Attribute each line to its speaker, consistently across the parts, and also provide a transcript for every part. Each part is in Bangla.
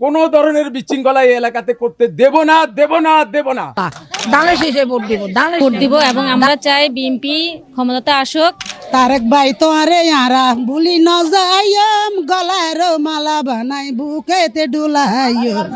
Speaker 1: কোনো ধরনের বিশৃঙ্খলা এই এলাকাতে করতে দেব না দেব না দেব না।
Speaker 2: দানের শেষে ভোট দিব দানের
Speaker 3: ভোট দিব এবং আমরা চাই বিএনপি ক্ষমতাতে আসুক।
Speaker 2: তারেক ভাই তো আরে আরা বুলি ন যাইম গলার মালা বানাই বুকেতে ডুলাইম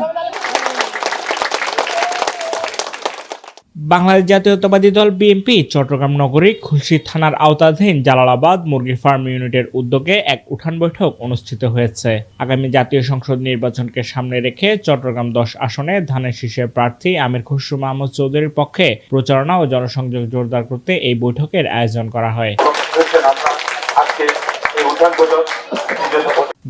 Speaker 4: বাংলাদেশ জাতীয়তাবাদী দল বিএনপি চট্টগ্রাম নগরী খুলশি থানার আওতাধীন জালালাবাদ মুরগি ফার্ম ইউনিটের উদ্যোগে এক উঠান বৈঠক অনুষ্ঠিত হয়েছে। আগামী জাতীয় সংসদ নির্বাচনকে সামনে রেখে চট্টগ্রাম দশ আসনে ধানের শীষের প্রার্থী আমির খসরু মাহমুদ চৌধুরীর পক্ষে প্রচারণা ও জনসংযোগ জোরদার করতে এই বৈঠকের আয়োজন করা হয়।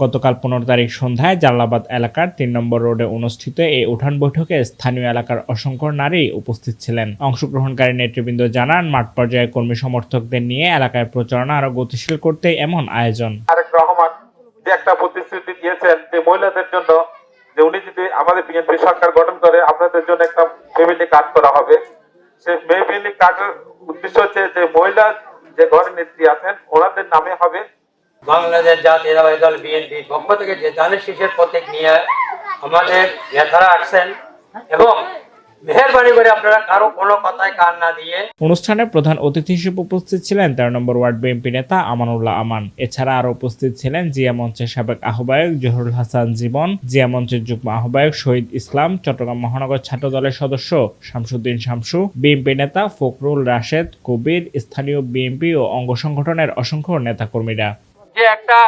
Speaker 4: গতকাল পনেরো তারিখ সন্ধ্যায় জালালাবাদ এলাকার তিন নম্বর রোডে অনুষ্ঠিত এই উঠান বৈঠকে স্থানীয় এলাকার অসংখ্য নারী উপস্থিত ছিলেন। অংশগ্রহণকারী নেতৃবৃন্দ জানান, মাঠ পর্যায়ে কর্মী সমর্থকদের নিয়ে এলাকায় প্রচারণা আরও গতিশীল করতে এমন আয়োজন।
Speaker 5: আরেক রহমান যে একটা প্রতিশ্রুতি দিয়েছেন যে মহিলাদের জন্য যে উনি যদি আমাদের বিএনপি সরকার গঠন করে, আপনাদের জন্য একটা ফ্যামিলি কার্ড করা হবে। সেই ফ্যামিলি কার্ডের উদ্দেশ্য হচ্ছে যে মহিলা যে ঘরের নেত্রী আছেন, ওনাদের নামে হবে
Speaker 6: বাংলাদেশ জাতীয়তাবাদী দল বিএনপির পক্ষ থেকে যে ধানের শীষের প্রতীক নিয়ে আমাদের নেতারা আসছেন এবং
Speaker 4: অনুষ্ঠানে প্রধান অতিথি হিসেবে উপস্থিত ছিলেন তেরো নম্বর ওয়ার্ড বিএনপি নেতা আমানুল্লাহ আমান। এছাড়া আরও উপস্থিত ছিলেন জিয়া মঞ্চের সাবেক আহ্বায়ক জহুরুল হাসান জীবন, জিয়া মঞ্চের যুগ্ম আহ্বায়ক শহীদ ইসলাম, চট্টগ্রাম মহানগর ছাত্র দলের সদস্য শামসুদ্দিন শামসু, বিএনপি নেতা ফখরুল রাশেদ, কবির স্থানীয় বিএনপি ও অঙ্গ সংগঠনের অসংখ্য নেতাকর্মীরা।
Speaker 6: যে একটা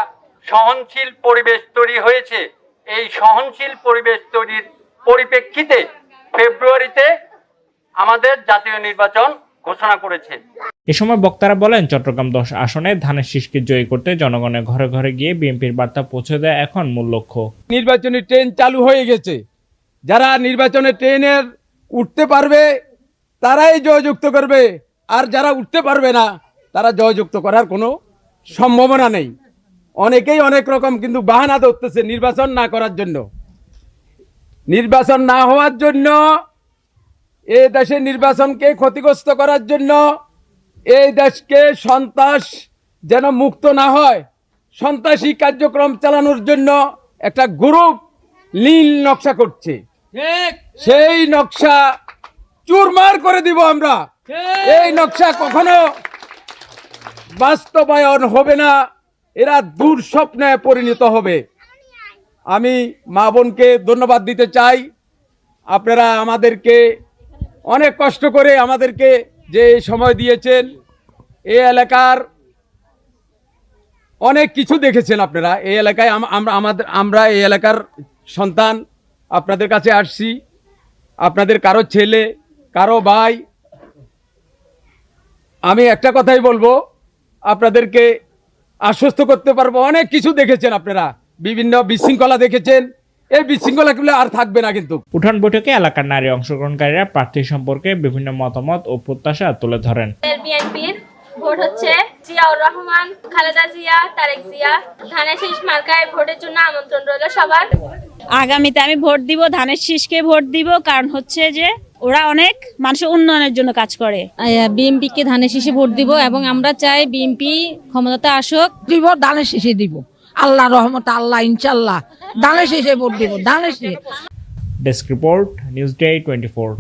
Speaker 6: সহনশীল পরিবেশ তৈরি হয়েছে এই সহনশীল পরিবেশ তৈরির পরিপ্রেক্ষিতে ফেব্রুয়ারিতে আমাদের জাতীয় নির্বাচন ঘোষণা করেছে।
Speaker 4: এ সময় বক্তারা বলেন চট্টগ্রাম দশ আসনে ধানের শীষকে জয়ী করতে জনগণের ঘরে ঘরে গিয়ে বিএনপির বার্তা পৌঁছে দেয় এখন মূল লক্ষ্য।
Speaker 1: নির্বাচনী ট্রেন চালু হয়ে গেছে। যারা নির্বাচনে ট্রেনের উঠতে পারবে তারাই জয়যুক্ত করবে। আর যারা উঠতে পারবে না তারা জয়যুক্ত করার কোনো সম্ভাবনা নেই। অনেকেই অনেক রকম কিন্তু বাহানা ধরতেছে নির্বাচন না করার জন্য। নির্বাচন না হওয়ার জন্য এ দেশের নির্বাচনকে ক্ষতিগ্রস্ত করার জন্য এই দেশকে সন্ত্রাস যেন মুক্ত না হয় সন্ত্রাসী কার্যক্রম চালানোর জন্য একটা গ্রুপ নীল নকশা করছে। সেই নকশা চুরমার করে দিব আমরা। এই নকশা কখনো বাস্তবায়ন হবে না। এরা দুঃস্বপ্নে পরিণত হবে। আমি মা বোনকে ধন্যবাদ দিতে চাই। আপনারা আমাদেরকে অনেক কষ্ট করে আমাদেরকে যে সময় দিয়েছেন এই এলাকার অনেক কিছু দেখেছেন আপনারা। এই এলাকায় আমরা আমাদের আমরা এই এলাকার সন্তান আপনাদের কাছে আসছি। আপনাদের কারও ছেলে, কারও ভাই। আমি একটা কথাই বলব, আপনাদেরকে আশ্বস্ত করতে পারব। অনেক কিছু দেখেছেন আপনারা। বিভিন্ন বিশৃঙ্খলা দেখেছেন। এই বিশৃঙ্খলাগুলো আর থাকবে না কিন্তু।
Speaker 4: উঠান বৈঠকে এলাকার নারী অংশগ্রহণকারীরা প্রার্থী সম্পর্কে বিভিন্ন মতামত ও প্রত্যাশা তুলে ধরেন।
Speaker 7: বিএনপির ভোট হচ্ছে জিয়াউর রহমান খালেদা জিয়া তারেক জিয়া ধানের শীষ মার্কায় ভোটের জন্য আমন্ত্রণ রইল সবার।
Speaker 3: আগামীতে আমি ভোট দিব ধানের শীষকে ভোট দিব কারণ হচ্ছে যে ওরা অনেক মানুষের উন্নয়নের জন্য কাজ করে। বিএনপিকে ধানের শীষে ভোট দিব এবং আমরা চাই বিএনপি ক্ষমতাতে আসুক।
Speaker 2: দিব দানের শেষে দিব। আল্লাহ রহমত আল্লাহ ইনশাল্লাহ দানের শেষে ভোট দিব দানের শেষে।
Speaker 4: Desk report news day twenty